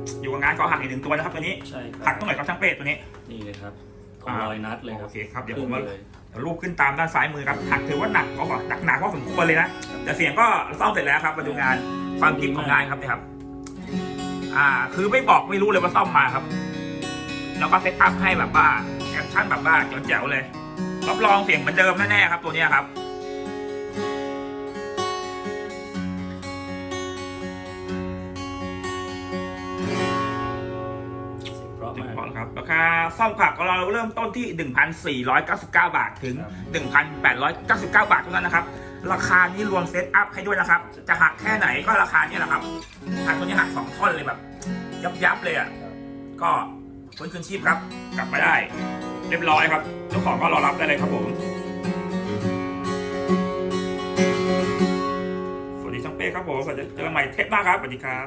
นะครับตัวนี้ใช่ครับหักตรงไหนครับช่างเป้ตัวนี้ นี่เลยครับตรงรอยนัดเลยครับโอเคครับเดี๋ยวผขึ้มนมาเลยรูปขึ้นตามด้านซ้ายมือครับหักถือว่าหนักก็หนักหนักพอสมควรเลยนะแต่เสียงก็ซ่อมเสร็จแล้วครับมาดูงานความกิฟของงานครับเนี่ยครับ อ่า คือไม่บอกไม่รู้เลยว่าซ่อมมาครับ แล้วก็เซตอัพให้แบบว่าแอคชั่นแบบว่าแจ๋วๆเลยรับรองเสียงเหมือนเดิมแน่ๆครับตัวเนี้ยครับ ถึงพอครับราคาซ่อมผักของเราเริ่มต้นที่ 1,499 บาทถึงครับ1,899 บาทเท่านั้นนะครับ ราคานี้รวมเซตอัพให้ด้วยนะครับ จะหักแค่ไหนก็ราคานี้แหละครับหักตัวนี้หักสองท่อนเลยแบบ ยับยับๆเลยอะก็ฟื้นคืนชีพครับ กลับมาได้ เรียบร้อยครับเจ้าของก็รอรับได้เลยครับผมสวัสดีช่างเป้ครับผมสวัสดีเจอกันใหม่เทปหน้าครับสวัสดีครับ